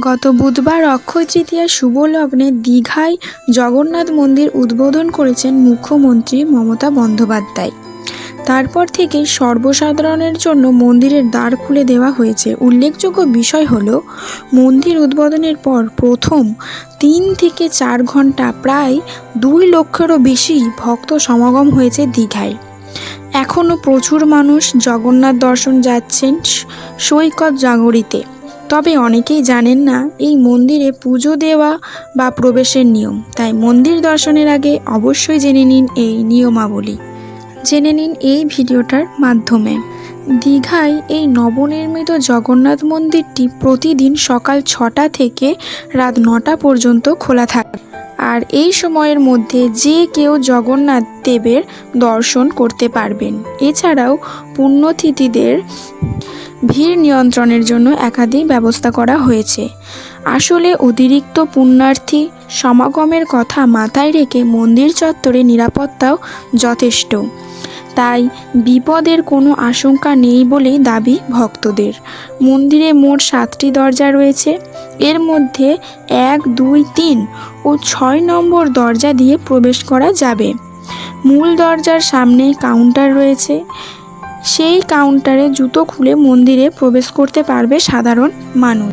গত বুধবার অক্ষয় তৃতীয়া শুভ লগ্নে দীঘায় জগন্নাথ মন্দির উদ্বোধন করেছেন মুখ্যমন্ত্রী মমতা বন্দ্যোপাধ্যায়। তারপর থেকেই সর্বসাধারণের জন্য মন্দিরের দ্বার খুলে দেওয়া হয়েছে। উল্লেখযোগ্য বিষয় হল, মন্দির উদ্বোধনের পর প্রথম তিন থেকে চার ঘণ্টা প্রায় দুই লক্ষেরও বেশি ভক্ত সমাগম হয়েছে দীঘায়। এখনও প্রচুর মানুষ জগন্নাথ দর্শন যাচ্ছেন সৈকত জাগরিতে। তবে অনেকেই জানেন না, এই মন্দিরে পুজো দেওয়া বা প্রবেশের নিয়ম। তাই মন্দির দর্শনের আগে অবশ্যই জেনে নিন এই নিয়মাবলী। জেনে নিন এই ভিডিওটার মাধ্যমে। দীঘায় এই নবনির্মিত জগন্নাথ মন্দিরটি প্রতিদিন সকাল ছটা থেকে রাত নটা পর্যন্ত খোলা থাকে। আর এই সময়ের মধ্যে যে কেউ জগন্নাথ দেবের দর্শন করতে পারবেন। এছাড়াও পুণ্যতিথিদের ভিড় নিয়ন্ত্রণের জন্য একাধিক ব্যবস্থা করা হয়েছে। আসলে অতিরিক্ত পুণ্যার্থী সমাগমের কথা মাথায় রেখে মন্দির চত্বরে নিরাপত্তাও যথেষ্ট। তাই বিপদের কোনো আশঙ্কা নেই বলেই দাবি ভক্তদের। মন্দিরে মোট সাতটি দরজা রয়েছে। এর মধ্যে এক, দুই, তিন ও ছয় নম্বর দরজা দিয়ে প্রবেশ করা যাবে। মূল দরজার সামনে কাউন্টার রয়েছে। সেই কাউন্টারে জুতো খুলে মন্দিরে প্রবেশ করতে পারবে সাধারণ মানুষ।